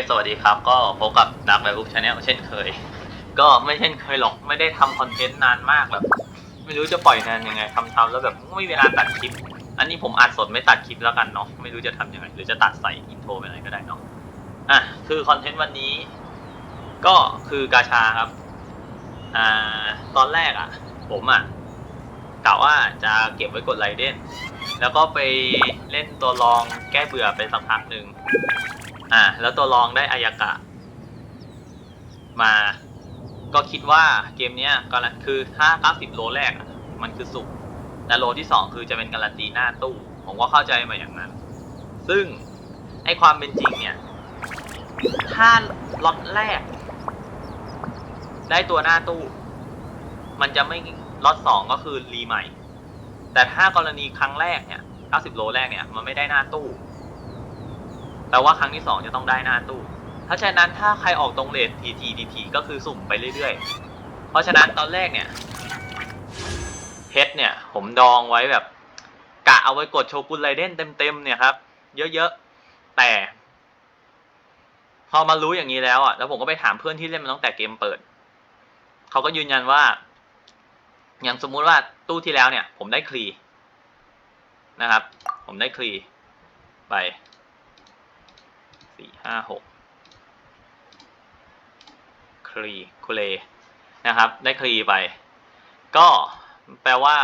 คสวัสดีครับ ก็พบกับดักไบบุ๊กชาแนลเช่นเคย ก็ไม่เช่นเคยหรอก ไม่ได้ทำคอนเทนต์นานมากแบบ ไม่รู้จะปล่อยนานยังไงทำทำแล้วแบบไม่มีเวลาตัดคลิป อันนี้ผมอัดสดไม่ตัดคลิปแล้วกันเนาะ ไม่รู้จะทำยังไง หรือจะตัดใส่อินโทรไปอะไรก็ได้เนาะ อะ คือคอนเทนต์วันนี้ ก็คือกาชาครับ อ่า ตอนแรกอะ ผมอะกะว่าจะเก็บไว้กดไลเดนแล้วก็ไปเล่นตัวรองแก้เบื่อไปสักพักหนึ่ง อ่า แล้วตัวรองได้อายากะ มา ก็คิดว่าเกมเนี้ยก็คือถ้า90โลแรกอะมันคือสุกแต่โลที่2คือจะเป็นการันตีหน้าตู้ ผมก็เข้าใจมาอย่างนั้น ซึ่งไอความเป็นจริงเนี่ย ถ้าล็อตแรก ได้ตัวหน้าตู้ มันจะไม่ล็อตสองก็คือรีใหม่ แต่ถ้ากรณีครั้งแรกเนี่ย 90 โลแรกเนี่ย มันไม่ได้หน้าตู้ ลว่าครั้งที่สองจะต้องได้หน้าตู้ เพราะฉะนั้นถ้าใครออกตรงเลททีทีทีทีก็คือสุ่มไปเรื่อยๆ เพราะฉะนั้นตอนแรกเนี่ยเพชรเนี่ยผมดองไว้แบบกะเอาไว้กดโชกุนไรเดนเต็มๆเนี่ยครับ เยอะๆ แต่ พอมารู้อย่างนี้แล้วอะแล้วผมก็ไปถามเพื่อนที่เล่นมาตั้งแต่เกมเปิด เขาก็ยืนยันว่า อย่างสมมุติว่าตู้ที่แล้วเนี่ย ผมได้คลีนะครับ ผมได้คลีไป สี่ห้าหกคลีคูเลนะครับ ได้คลีไป ก็แปลว่า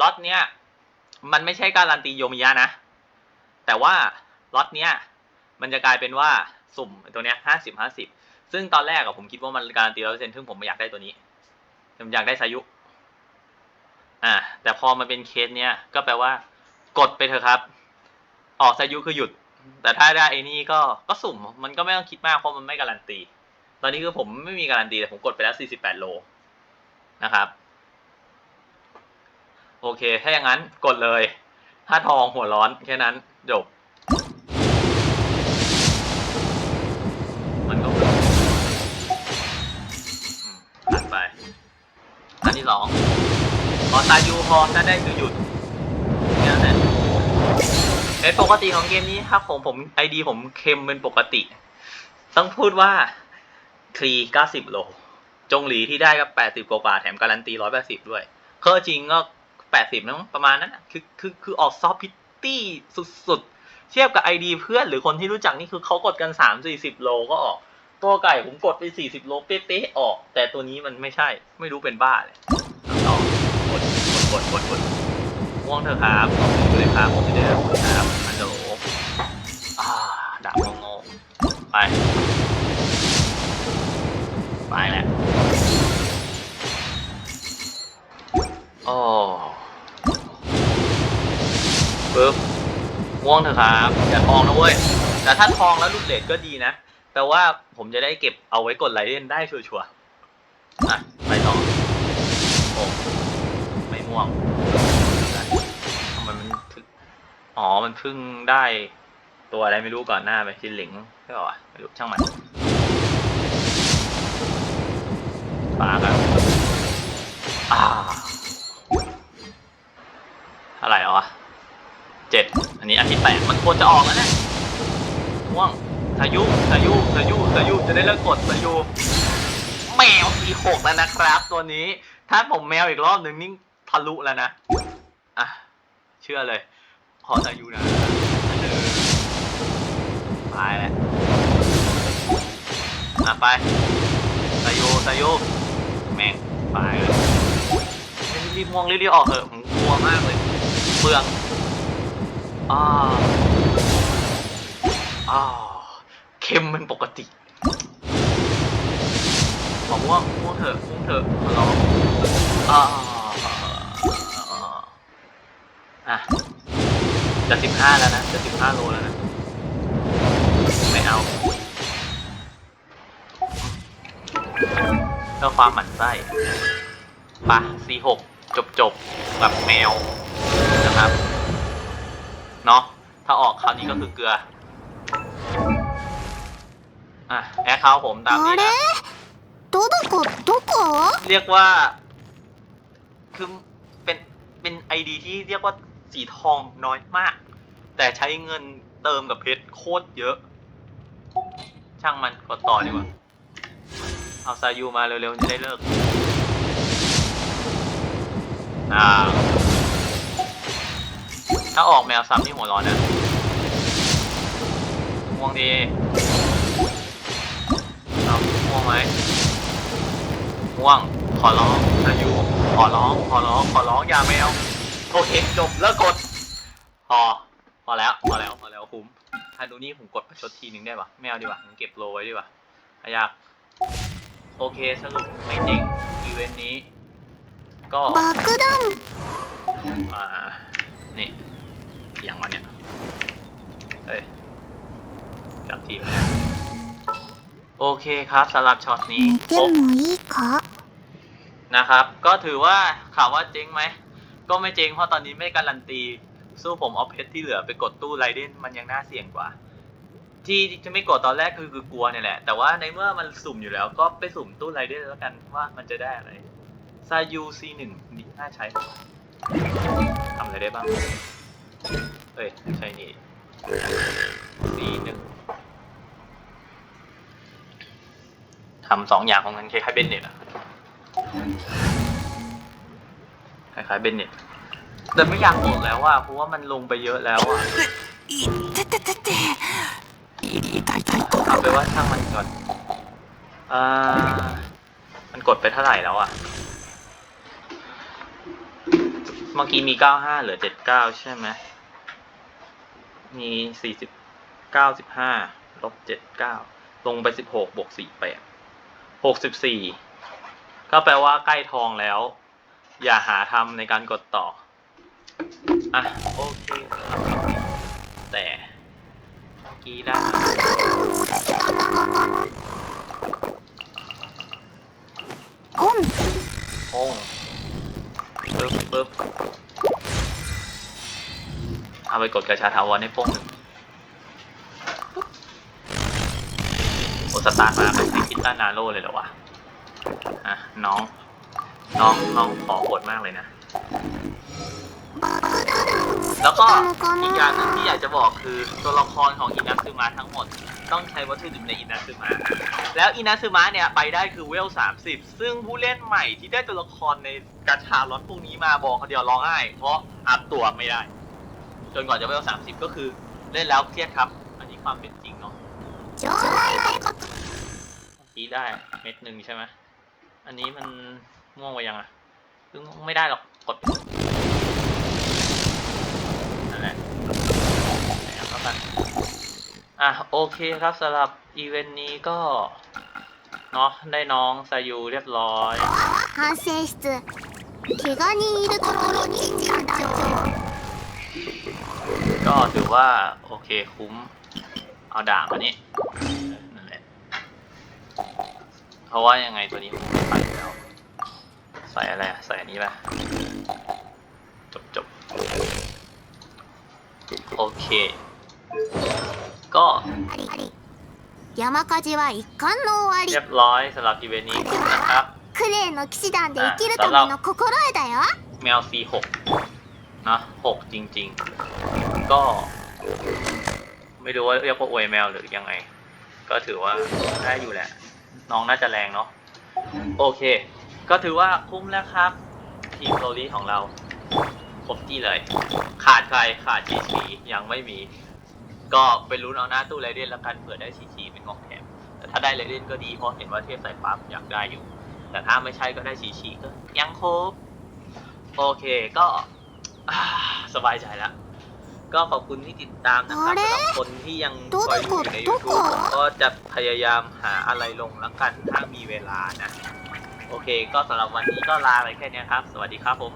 ล็อตเนี้ยมันไม่ใช่การันตีโยมิยะนะ แต่ว่าล็อตเนี้ยมันจะกลายเป็นว่าสุ่มตัวเนี้ยห้าสิบห้าสิบซึ่งตอนแรกอะผมคิดว่ามันการันตีร้อยเปอร์เซ็นต์ซึ่งผมไม่อยากได้ตัวนี้ผมอยากได้สายุ อ่า แต่พอมาเป็นเคสเนี้ยก็แปลว่ากดไปเถอะครับ ออกสายุคือหยุด แต่ถ้าได้ไอ้นี่ก็ก็สุ่มมันก็ไม่ต้องคิดมากเพราะมันไม่การันตี ตอนนี้คือผมไม่มีการันตีแต่ผมกดไปแล้ว 48 โลนะครับ โอเค ถ้าอย่างนั้นกดเลย ถ้าทองหัวร้อนแค่นั้นจบมันก็อืมถัดไป อันที่สองขอตายูพอถ้าได้คือหยุด เป็นปกติของเกมนี้ถ้าผมผมไอดีผมเค็มเป็นปกติ ต้องพูดว่าคลี90โล จงหลีที่ได้ก็80กว่าแถมการันตี180ด้วย เคอร์จริงก็80นะมั้งประมาณนั้นคือคือคือออกซอฟพิตตี้สุดๆ เทียบกับไอดีเพื่อนหรือคนที่รู้จักนี่คือเขากดกัน3-40โลก็ออก ตัวไก่ผมกดไป40โลเป๊ะๆออก แต่ตัวนี้มันไม่ใช่ไม่รู้เป็นบ้าเลยต่อกดกดกดกดกดง่วงเถอะครับขอบคุณเลยครับผมจะได้ ไป ไปแหละโอ้ปึ๊บง่วงเถอะครับ อย่าทองนะเว้ย แต่ถ้าทองแล้วลุดเลทก็ดีนะแปลว่าผมจะได้เก็บเอาไว้กดไลเล่นได้ชัวร์ๆอะ ไปต่อโอ้ไม่ม่วงทำไมมันอ๋อ มันเพิ่งได้ตัวอะไรไม่รู้ก่อนหน้าไปชินหลิง ใช่ป่าวะไม่รู้ช่างมันปาครับอ่าเท่าไหร่แล้วะเจ็ดอันนี้อันที่แปดมันควรจะออกแล้วนะม่วงสายุสายุสายุสายุจะได้เลิกกดสายุแมวอีหกแล้วนะครับ ตัวนี้ถ้าผมแมวอีกรอบหนึ่งนี่ทะลุแล้วนะอะเชื่อเลย ขอสายุนะอันหนึ่งตายแล้ว อะไปสายุสายุแม่งตายเลยรีบมองรีบๆออกเถอะผมกลัวมากเลยเปลืองอ่าอ่าเค็มเป็นปกติขอม่วงม่วงเถอะม่วงเถอะขอร้องอ่าอะจะสิบห้าแล้วนะจะสิบห้าโลแล้วนะ พื่อความหมั่นไส้ปะสี่หกจบจบๆแบบแมวนะครับ เนาะถ้าออกคราวนี้ก็คือเกลือ อ่ะ แอคเคาท์ผมตามนี้ あ นะ れどどこどこ เรียกว่า คือเป็นเป็นไอดีที่เรียกว่าสีทองน้อยมาก แต่ใช้เงินเติมกับเพชรโคตรเยอะ ช่างมันกดต่อดีกว่า เอาซายูมาเร็วๆจะได้เลิกอ่าถ้าออกแมวซ้ำนี่หัวร้อนนะง่วงดีเอาง่วงไหมง่วง ขอร้องซายูขอร้อง ขอร้อง ขอร้องอย่าแมวโอเคจบเลิกกด พอ พอแล้ว พอแล้ว พอแล้วคุ้มถ้าดูนี่ผมกดประชดทีนึงได้ปะไม่เอาดีกว่าผมเก็บโลไว้ดีกว่าไม่อยาก โอเค สรุปไม่จริง อีเวนต์นี้ ก็ 爆弾 อ่า นี่อย่างวันเนี้ยเฮ้ยจับทีมแล้วโอเคครับสำหรับช็อตนี้ 寝て ครบ もいいか นะครับ ก็ถือว่าข่าวว่าเจ๊งไหม ก็ไม่เจ๊งเพราะตอนนี้ไม่การันตี สู้ผมเอาเพชรที่เหลือไปกดตู้ไรเดนมันยังน่าเสี่ยงกว่า ที่จะไม่กดตอนแรกคือคือกลัวเนี่ยแหละ แต่ว่าในเมื่อมันสุ่มอยู่แล้วก็ไปสุ่มตู้ไรเดนแล้วกันว่ามันจะได้อะไรซายูซีหนึ่งนี่น่าใช้ทำอะไรได้บ้างเอ้ยใช่นี่ซีหนึ่งทำสองอย่างของมันคล้ายๆเบนเน็ตอะคล้ายๆเบนเน็ตแต่ไม่อยากกดแล้วอะเพราะว่ามันลงไปเยอะแล้วอะ ว่าช่างมันก่อนอ่ามันกดไปเท่าไหร่แล้วอะเมื่อกี้มี 95 เหลือ 79 ใช่ไหม มี 40 95ลบ79 ลงไป 16บวก48 64 ก็แปลว่าใกล้ทองแล้ว อย่าหาทำในการกดต่อ อะ โอเคครับแต่เมื่อกี้ได้ เอาไปกดกระชาทาวรให้โป้งหนึ่งโอสตาร์มาเป็นซิคิต้านาโร่เลยเหรอวะอะน้อง น้องน้องขอกดมากเลยนะ แล้วก็อีกอย่างหนึงที่อยากจะบอกคือตัวละครของอินาซึมะทั้งหมด ต้องใช้วัตถุดิบในอินาซึมะแล้วอินาซึมะเนี่ยไปได้คือเวล 30 ซึ่งผู้เล่นใหม่ที่ได้ตัวละครในกาชาล็อตพวกนี้มาบอกเขาเดียวร้องไห้เพราะอัพตัวไม่ได้ จนกว่าจะเวล 30 ก็คือเล่นแล้วเครียดครับ อันนี้ความเป็นจริงเนาะ ちょうだいだよ ทีได้เม็ดหนึ่งใช่ไหมอันนี้มันม่วงไปยังอ่ะซึ่งไม่ได้หรอกกดนั่นแหละไหนเอาเข้ากัน อ่ะโอเคครับสำหรับอีเวนต์นี้ก็เนาะได้น้องซายูเรียบร้อย 反省室怪我人いるところに ก็ถือว่าโอเคคุ้ม เอาด่างมานี่นั่นแหละ เพราะว่ายังไงตัวนี้ผมใส่แล้ว ใส่อะไรอะใส่อันนี้ไปจบจบโอเค ก็ 山火事は一巻の終わり เรียบร้อยสำหรับอีเวนต์นี้นะครับ クレーの騎士団で生きるための心得だよ แมว C6 นะ6จริง ๆ ก็ ไม่รู้ว่าเรียกว่าอวยแมวหรือยังไง ก็ถือว่าได้อยู่แหละ น้องน่าจะแรงเนาะโอเค ก็ถือว่าคุ้มแล้วครับ ทีมโรลี่ของเราครบที่เลย ขาดใครขาดชีชียังไม่มี ก็ไปลุ้นเอาหน้าตู้ไรเดนแล้วกันเผื่อได้ชีชีเป็นของแถมแต่ถ้าได้ไรเดนก็ดีเพราะเห็นว่าเทพสายฟ้าอยากได้อยู่ แต่ถ้าไม่ใช่ก็ได้ชีชีก็ยังครบ โอเคก็สบายใจแล้ว ก็ขอบคุณที่ติดตามนะครับสำหรับคนที่ยังคอยอยู่ใน YouTube ผมก็จะพยายามหาอะไรลงแล้วกันถ้ามีเวลานะ โอเค ก็สำหรับวันนี้ก็ลาไปแค่นี้ครับ สวัสดีครับผม